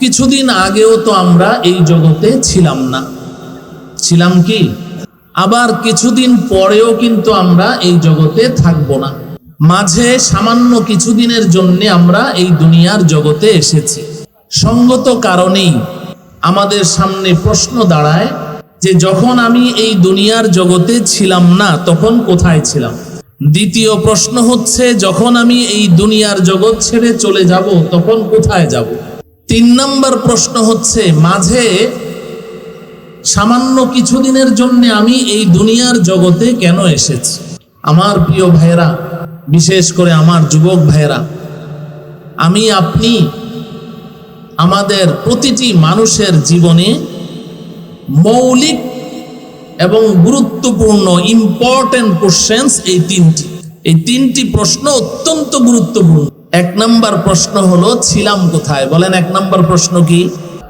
কিছুদিন আগেও তো আমরা এই জগতে ছিলাম না। ছিলাম কি? আবার কিছুদিন পরেও কিন্তু আমরা এই জগতে থাকব না। মাঝে সামান্য কিছুদিনের জন্য আমরা এই দুনিয়ার জগতে এসেছি। সঙ্গত কারণেই আমাদের সামনে প্রশ্ন দাঁড়ায় যে যখন আমি এই দুনিয়ার জগতে ছিলাম না, তখন কোথায় ছিলাম? দ্বিতীয় প্রশ্ন হচ্ছে, যখন আমি এই দুনিয়ার জগৎ ছেড়ে চলে যাব, তখন কোথায় যাব? তিন নম্বর প্রশ্ন হচ্ছে, মাঝে সামান্য কিছুদিনের জন্য আমি এই দুনিয়ার জগতে কেন এসেছি? আমার প্রিয় ভাইয়েরা, বিশেষ করে আমার যুবক ভাইয়েরা, আমি, আপনি আমাদের প্রতিটি মানুষের জীবনে মৌলিক এবং গুরুত্বপূর্ণ ইম্পর্টেন্ট কোশ্চেন্স এই তিনটি। এই তিনটি প্রশ্ন অত্যন্ত গুরুত্বপূর্ণ। এক নম্বর প্রশ্ন হলো, ছিলাম কোথায়? বলেন এক নম্বর প্রশ্ন কি?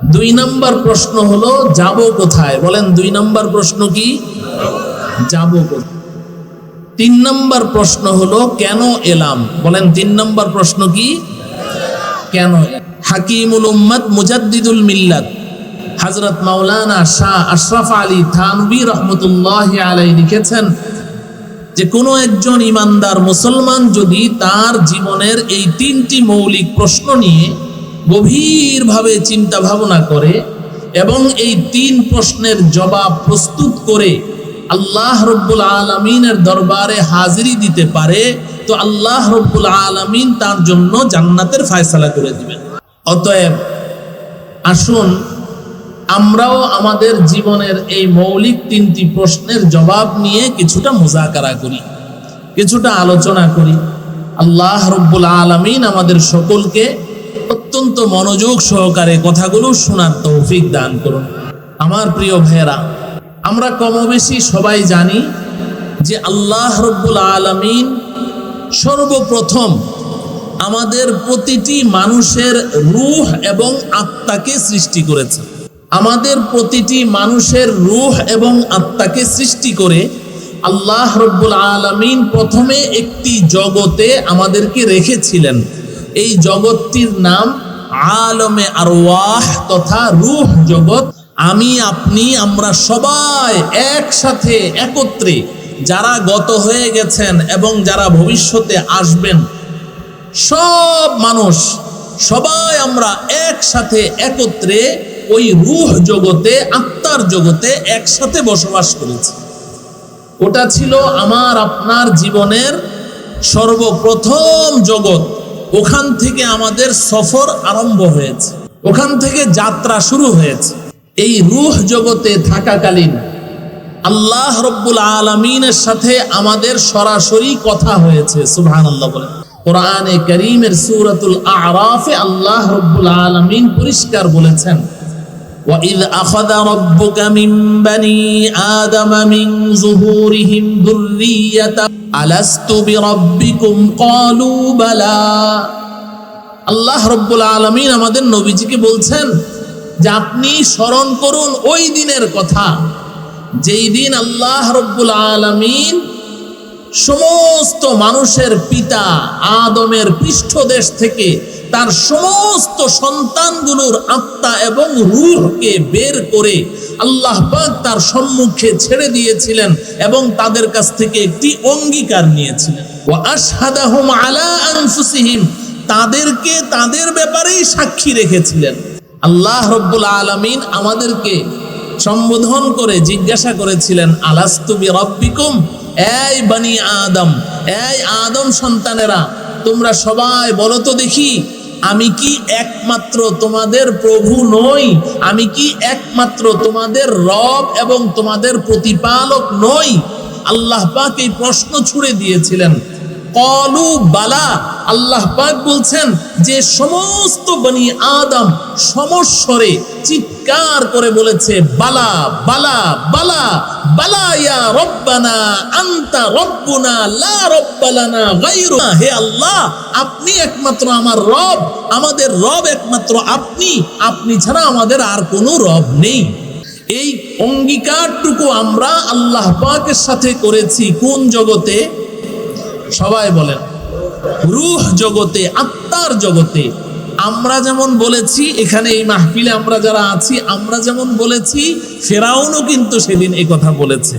দুই নম্বর প্রশ্ন হলো, যাব কোথায়? বলেন দুই নম্বর প্রশ্ন কি? যাব কোথায়? তিন নম্বর প্রশ্ন হলো, কেন এলাম? বলেন তিন নম্বর প্রশ্ন কি? কেন হাকিমুল উম্মত মুজাদ্দিদুল মিল্লাত। হজরত মাওলানা শাহ আশরাফ আলী থানবী রহমতুল্লাহ আলাই লিখেছেন যে কোনো একজন ইমানদার মুসলমান যদি তার জীবনের এই তিনটি মৌলিক প্রশ্ন নিয়ে গভীরভাবে চিন্তা ভাবনা করে এবং এই তিন প্রশ্নের জবাব প্রস্তুত করে আল্লাহ রব্বুল আলমিনের দরবারে হাজিরি দিতে পারে, তো আল্লাহ রব্বুল আলমিন তার জন্য জান্নাতের ফায়সালা করে দিবেন। অতএব আসুন আমরাও আমাদের জীবনের এই মৌলিক তিনটি প্রশ্নের জবাব নিয়ে কিছুটা মোজাকারা করি, কিছুটা আলোচনা করি। আল্লাহ রব্বুল আলমিন আমাদের সকলকে অত্যন্ত মনোযোগ সহকারে কথাগুলো শোনার তৌফিক দান করুন। আমার প্রিয় ভাইয়েরা, আমরা কমবেশি সবাই জানি যে আল্লাহ রব্বুল আলমিন সর্বপ্রথম আমাদের প্রতিটি মানুষের রুহ এবং আত্মাকে সৃষ্টি করেছে আমাদের প্রতিটি মানুষের রুহ এবং আত্মাকে সৃষ্টি করে আল্লাহ রব্বুল আলমিন প্রথমে একটি জগতে আমাদেরকে রেখেছিলেন। এই জগৎটির নাম আলমে আরওয়াহ তথা রুহ জগৎ। আমি, আপনি, আমরা সবাই একসাথে, একত্রে যারা গত হয়ে গেছেন এবং যারা ভবিষ্যতে আসবেন, সব মানুষ, সবাই আমরা একসাথে, একত্রে ওই রুহ জগতে, আত্মার জগতে একসাথে বসবাস করেছে। ওটা ছিল আমার, আপনার জীবনের সর্বপ্রথম জগৎ। ওখান থেকে আমাদের সফর আরম্ভ হয়েছে। ওখান থেকে যাত্রা শুরু হয়েছে। এই রুহ জগতে থাকাকালীন আল্লাহ রব্বুল আলমিনের সাথে আমাদের সরাসরি কথা হয়েছে সুবহান আল্লাহ বলে কোরআনে করিমের সুরাতুল আরাফে আল্লাহ রব্বুল আলমিন পরিষ্কার বলেছেন وإذ أخذ ربك من بني آدم من ظهورهم ذرية ألست بربكم قالوا بلى আল্লাহ রব্বুল আলমিন আমাদের নবীজিকে বলছেন যে আপনি স্মরণ করুন ওই দিনের কথা যেই দিন আল্লাহ রব্বুল আলমিন সমস্ত মানুষের পিতা আদমের পৃষ্ঠদেশ থেকে তার সমস্ত সন্তানগুলোর আত্মা এবং রুহকে বের করে আল্লাহ তার সম্মুখে ছেড়ে দিয়েছিলেন এবং তাদের কাছ থেকে একটি অঙ্গীকার নিয়েছিলেন। ও আলা আনফুসিহিম, তাদেরকে তাদের ব্যাপারেই সাক্ষী রেখেছিলেন। আল্লাহ রব্বুল আলমিন আমাদেরকে সম্বোধন করে জিজ্ঞাসা করেছিলেন আলাস্তুবি রব্বিকুম এই বানি আদম, এই আদম সন্তানেরা, তোমরা সবাই বলো তো দেখি আমি কি একমাত্র তোমাদের প্রভু নই? আমি কি একমাত্র তোমাদের রব এবং তোমাদের প্রতিপালক নই? আল্লাহ পাক এই প্রশ্ন ছুড়ে দিয়েছিলেন। কলু বালা আল্লাহ পাক বলছেন যে সমস্ত বনি আদম সমস্বরে চিৎকার করে বলেছে, বালা বালা বালা বালা ইয়া রব্বানা, আনতা রব্বুনা, লা রব্বালানা গায়রু হে আল্লাহ, আপনি একমাত্র আমার রব, আমাদের রব একমাত্র আপনি আপনি ছাড়া আমাদের আর কোনো রব নেই। এই অঙ্গীকারটুকু আমরা আল্লাহ পাকের সাথে করেছি কোন জগতে? সবাই বলেন, রুহ জগতে, আত্মার জগতে, আমরা যেমন বলেছি এখানে এই মাহফিলে আমরা যারা আছি, আমরা যেমন বলেছি, ফেরাউনও কিন্তু সেদিন কথা বলেছে।